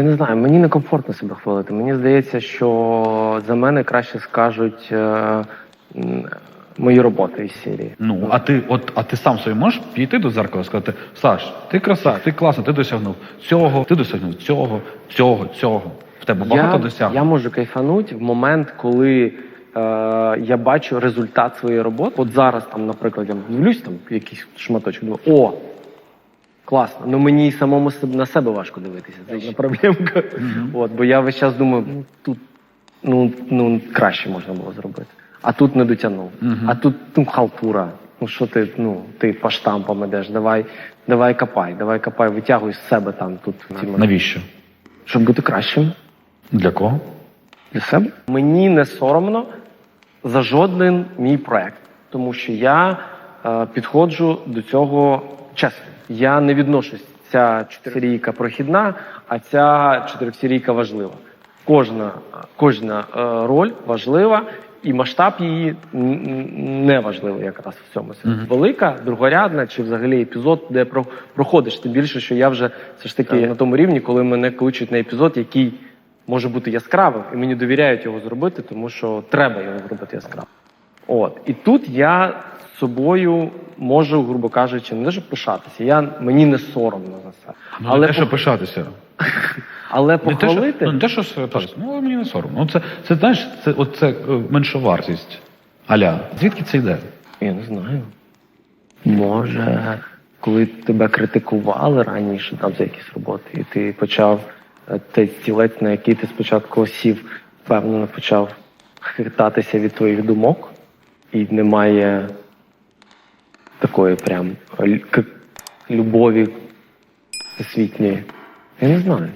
Я не знаю, мені некомфортно себе хвалити. Мені здається, що за мене краще скажуть е, мої роботи із серії. Ну, а ти, от, а ти сам собі можеш підійти до зеркала і сказати: Саш, ти красавець, ти класно, ти досягнув цього, ти досягнув цього, цього, цього. В тебе багато я, досягнень. я можу кайфанути в момент, коли е, я бачу результат своєї роботи. От зараз, там, наприклад, я дивлюсь там якийсь шматочок, думаю, о, класно. Ну мені і самому на себе важко дивитися. Це одна проблемка. От, бо я весь час думаю, ну тут ну, ну краще можна було зробити. А тут не дотягнув. А тут ну, халтура. Ну що ти, ну, ти по штампам ідеш, давай, давай копай, давай копай, витягуй з себе там тут. ці моменти. Навіщо? Щоб бути кращим. Для кого? Для себе? Мені не соромно за жоден мій проект, тому що я е, підходжу до цього чесно. Я не відношусь ця чотирисерійка прохідна, а ця чотирисерійка важлива. Кожна, кожна е, роль важлива, і масштаб її не важливий якраз в цьому. сенсі. Велика, другорядна чи взагалі епізод, де про- проходиш. Тим більше, що я вже все ж таки на тому рівні, коли мене кличуть на епізод, який може бути яскравим, і мені довіряють його зробити, тому що треба його зробити яскравим. От і тут я собою можу, грубо кажучи, не те, пишатися. Я мені не соромно за це. Ну, але не те, що пишатися. але Не те, що, ну, не те, що. Ну, мені не соромно. Ну, це, це знаєш, це, от це е, меншовартість. Аля, звідки це йде? я не знаю. Може, коли тебе критикували раніше там за якісь роботи, і ти почав той стілець, на який ти спочатку сів, впевнено почав хитатися від твоїх думок, і немає такої прям л- к- любові всесвітньої. Я не знаю.